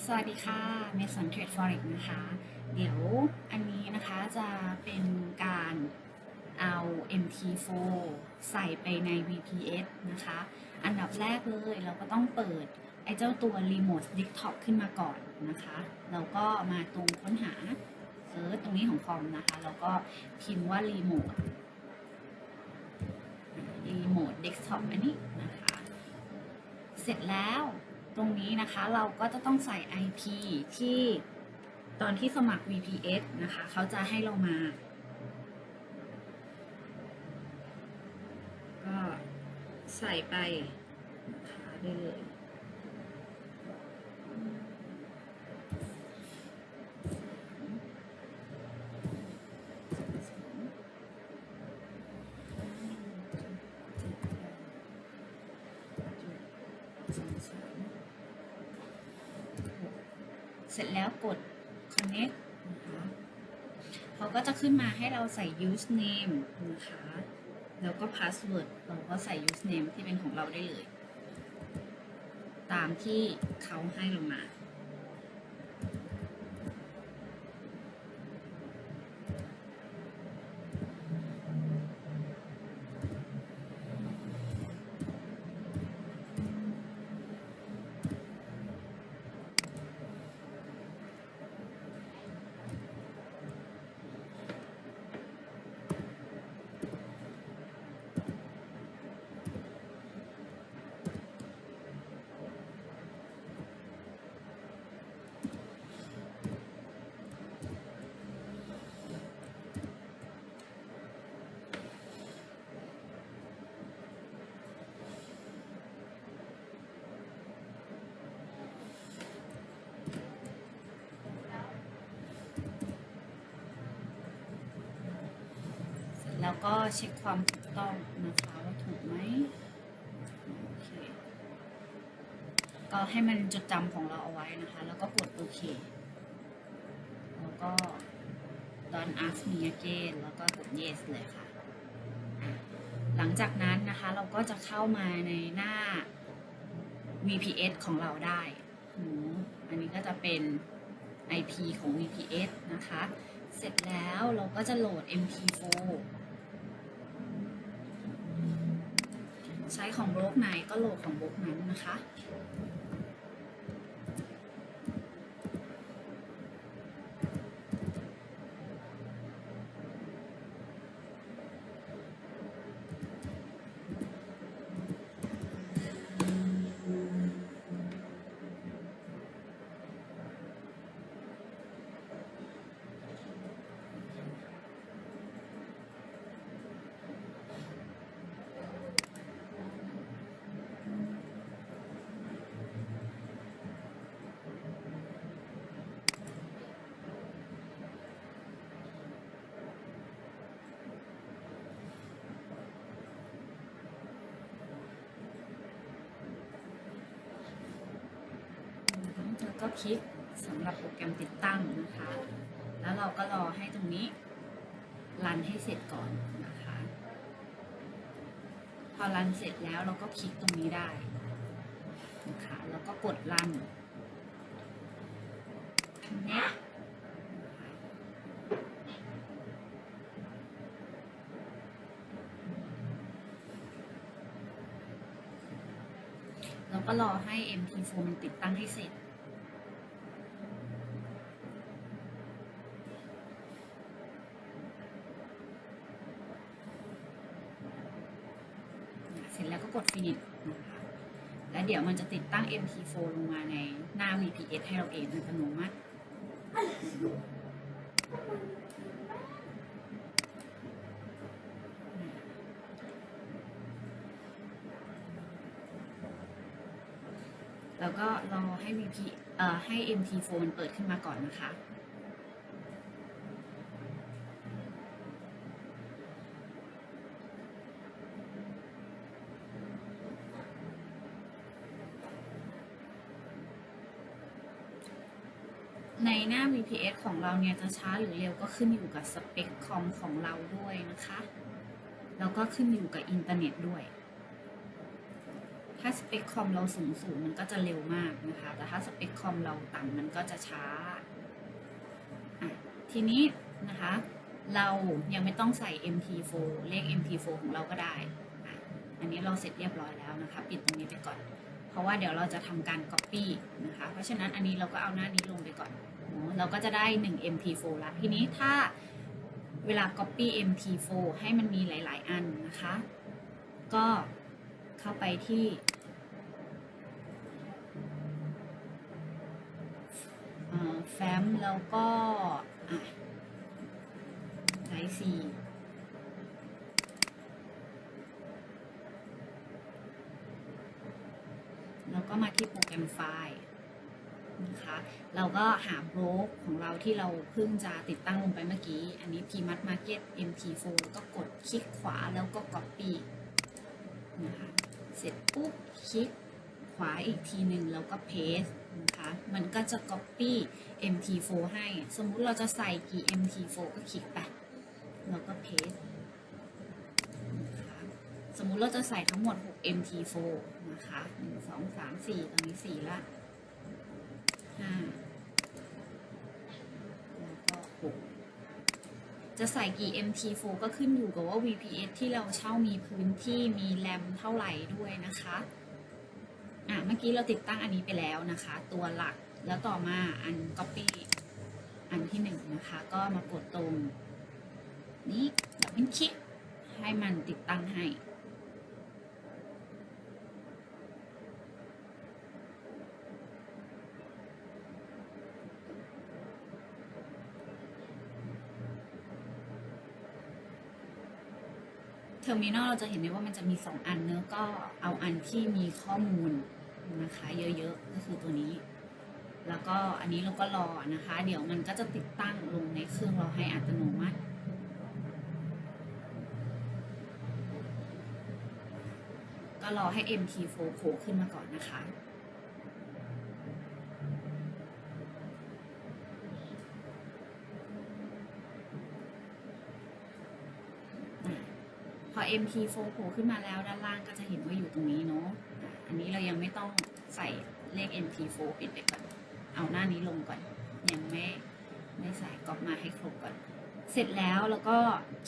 สวัสดีค่ะเมสันเทรดฟอเร็กนะคะ เดี๋ยวอันนี้นะคะจะเป็นการเอา MT4 ใส่ไปใน VPS นะคะ อันดับแรกเลยเราก็ต้องเปิดไอ้เจ้าตัว Remote Desktop ขึ้นมาก่อนนะคะเราก็มาตรงค้นหาเซิร์ชตรงนี้ของคอมนะคะ แล้วก็พิมพ์ว่า Remote Remote Desktop อันนี้นะคะ เสร็จแล้ว ตรงนี้นะคะเราก็จะต้องใส่ IP ที่ตอนที่สมัคร VPS นะคะเขาจะให้เรามาก็ใส่ไปนะคะได้เลย เสร็จแล้วกด connect นะคะเขาก็จะขึ้นมาให้เราใส่ username นะคะ แล้วก็ password เราก็ใส่ username ที่เป็นของเราได้เลย ตามที่เขาให้เรามา แล้วก็เช็คความถูกต้องนะคะว่าถูกไหมโอเคก็ให้มันจดจำของเราเอาไว้นะคะ แล้วก็กดโอเค แล้วก็ don't ask me again แล้วก็กด yes เลยค่ะ หลังจากนั้นนะคะเราก็จะเข้ามาในหน้า VPS ของเราได้ อันนี้ก็จะเป็น IP ของ VPS นะคะ เสร็จแล้วเราก็จะโหลด MP4 ใช้ของบล็อกไหนก็โหลดของบล็อกนั้นนะคะ แล้ว ก็คลิกสำหรับโปรแกรมติดตั้งนะคะ แล้วเราก็รอให้ตรงนี้รันให้เสร็จก่อนนะคะ พอรันเสร็จแล้วเราก็คลิกตรงนี้ได้นะคะแล้วก็กดรัน connect แล้วก็รอให้ MT4 มันติดตั้งให้เสร็จ เสร็จแล้วก็ก ด finish นะคะแล้วเดี๋ยวมันจะติดตั้ง MT4 ลงมาในหน้า VPS ให้เราเองอัตโนมัติแล้วก็รอให้ VP เอ่อให้ MT4 มันเปิดขึ้นมาก่อนนะคะ ในหน้า VPS ของเราเนี่ยจะช้าหรือเร็วก็ขึ้นอยู่กับสเปคคอมของเราด้วยนะคะ แล้วก็ขึ้นอยู่กับอินเทอร์เน็ตด้วย ถ้าสเปคคอมเราสูงสูงมันก็จะเร็วมากนะคะ แต่ถ้าสเปคคอมเราต่ำมันก็จะช้า ทีนี้นะคะ เรายังไม่ต้องใส่ MT4 เลข MT4 ของเราก็ได้ อันนี้เราเสร็จเรียบร้อยแล้วนะคะ ปิดตรงนี้ไปก่อนเพราะว่าเดี๋ยวเราจะทำการ Copy นะคะ เพราะฉะนั้นอันนี้เราก็เอาหน้านี้ลงไปก่อน เราก็จะได้ 1 MP4 ละ ทีนี้ถ้าเวลา Copy MP4 ให้มันมีหลาย ๆ อันนะคะ ก็เข้าไปที่ แฟ้มแล้วก็อะไลซีแล้วก็มาที่โปรแกรมไฟล์ นะคะ เราก็หาโบรกของเราที่เราเพิ่งจะติดตั้งลงไปเมื่อกี้ อันนี้ pmat market mt4 ก็กดคลิกขวาแล้วก็ copy นะคะเสร็จปุ๊บคลิกขวาอีกทีหนึ่งแล้วก็ paste นะคะมันก็จะ copy mt4 ให้ สมมุติเราจะใส่กี่ mt4 ก็คลิกไปแล้วก็ paste สมมุติเราจะใส่ทั้งหมด 6 MT4 นะคะ 1 2 3 4 ตอนนี้ 4 ละ 5แล้วก็6จะใส่กี่ MT4 ก็ขึ้นอยู่กับว่า VPS ที่เราเช่ามีพื้นที่มีแรมเท่าไหร่ด้วยนะคะอะเมื่อกี้เราติดตั้งอันนี้ไปแล้วนะคะ ตัวหลักแล้วต่อมาอัน Copy อันที่หนึ่งนะคะ ก็มากดตรงนี้ดับเบิลคลิกให้มันติดตั้งให้ อร์มินอลเราจะเห็นได้ว่ามันจะมี 2 อันเนอะก็เอาอันที่มีข้อมูลนะคะเยอะๆ ก็คือตัวนี้ แล้วก็อันนี้เราก็รอนะคะ เดี๋ยวมันก็จะติดตั้งลงในเครื่องเราให้อัตโนมัติก็รอให้ MT4 โผล่ขึ้นมาก่อนนะคะ MT4 โผล่ขึ้นมาแล้วด้านล่างก็จะเห็นว่าอยู่ตรงนี้เนาะ อันนี้เรายังไม่ต้องใส่เลข MT4 ปิดไปก่อน เอาหน้านี้ลงก่อน ยังไม่ไม่ใส่ก๊อปมาให้ครบก่อน เสร็จแล้วแล้วก็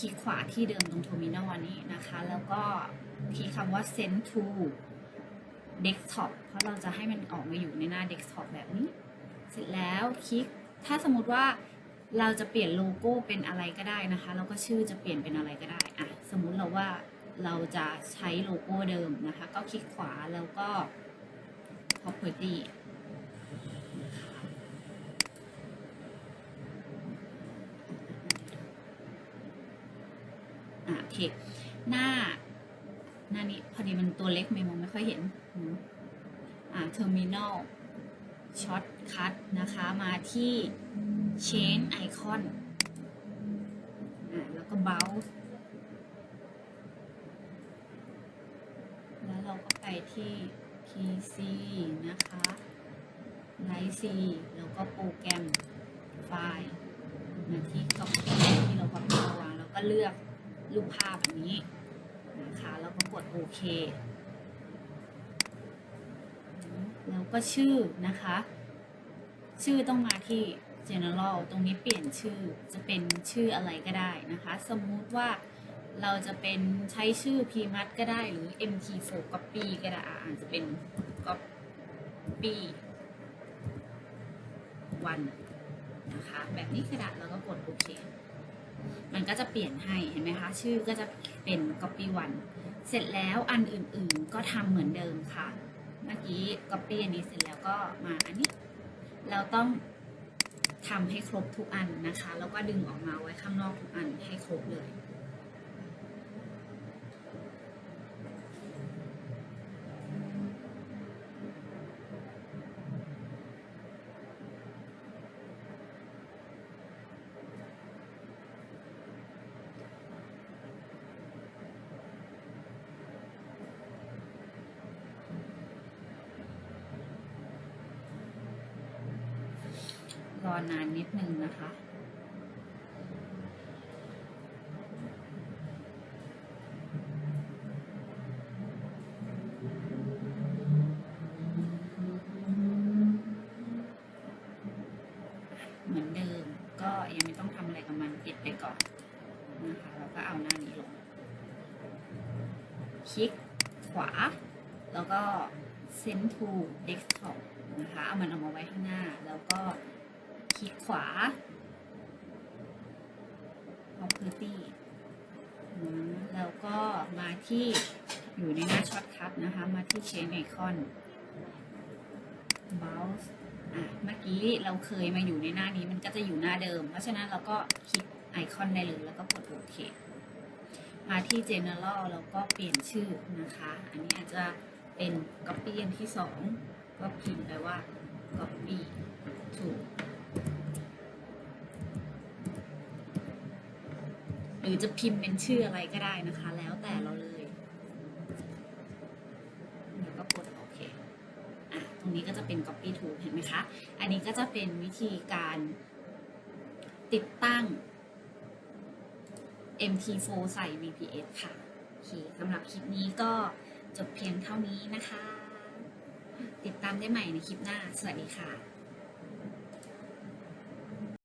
คลิกขวาที่เดิมตรง Terminal อันนี้นะคะ แล้วก็คลิกคำว่า Send to Desktop เพราะเราจะให้มันออกมาอยู่ในหน้า Desktop แบบนี้ เสร็จแล้วคลิก ถ้าสมมติว่า เราจะเปลี่ยนโลโก้เป็นอะไรก็ได้นะคะ แล้วก็ชื่อจะเปลี่ยนเป็นอะไรก็ได้อะสมมุติเราว่าเราจะใช้โลโก้เดิมนะคะ ก็คลิกขวาแล้วก็ property อะโอเค หน้า หน้านี้พอดีมันตัวเล็กไม่มองไม่ค่อยเห็น อ่า terminal ช็อตคัทนะคะ มาที่ change icon อ่าแล้วก็ bounce แล้วเราก็ไปที่ PC นะคะ Light C แล้วก็โปรแกรมไฟล์มาที่ copy ที่เรา copy มาวางแล้วก็เลือกรูปภาพอันนี้นะคะแล้วก็กดโอเคแล้วก็ชื่อนะคะ ชื่อต้องมาที่ general ตรงนี้เปลี่ยนชื่อจะเป็นชื่ออะไรก็ได้นะคะ สมมุติว่าเราจะเป็นใช้ชื่อ pmat ก็ได้หรือ mt4 copy ก็ได้อ่าจจะเป็น copy one นะคะแบบนี้ก็ได้แล้วก็กดโอเค มันก็จะเปลี่ยนให้เห็นไหมคะชื่อก็จะเป็น copy one เสร็จแล้วอันอื่นๆก็ทำเหมือนเดิมค่ะ เมื่อกี้ copy อันนี้เสร็จแล้วก็มาอันนี้ เราต้อง ทำให้ครบทุกอันนะคะ แล้วก็ดึงออกมาไว้ข้างนอกทุกอันให้ครบเลย อนานนิดนึงนะคะ เหมือนเดิมก็ยังไม่ต้องทำอะไรกับมันปิดไปก่อนนะคะแล้วก็เอาหน้านี้ลง คลิกขวา แล้วก็ send to desktop นะคะ เอามันเอกมาไว้ข้างหน้า แล้วก็ คลิกขวา property แล้วก็มาที่อยู่ในหน้าช็อตคัทนะคะ มาที่ change icon mouse อะเมื่อกี้เราเคยมาอยู่ในหน้านี้มันก็จะอยู่หน้าเดิม เพราะฉะนั้นเราก็คลิกไอคอนได้เลย แล้วก็กดโอเค มาที่ general แล้วก็เปลี่ยนชื่อนะคะ อันนี้อาจจะเป็น copy อันที่สองก็พิมพ์ไปว่า copy to หรือจะพิมพ์เป็นชื่ออะไรก็ได้นะคะ แล้วแต่เราเลยแล้วก็กดโอเคอะตรงนี้ก็จะเป็น copy to เห็นไหมคะ อันนี้ก็จะเป็นวิธีการติดตั้ง MT4 ใส่ VPS ค่ะโอเคสำหรับคลิปนี้ก็จบเพียงเท่านี้นะคะ ติดตามได้ใหม่ในคลิปหน้า สวัสดีค่ะ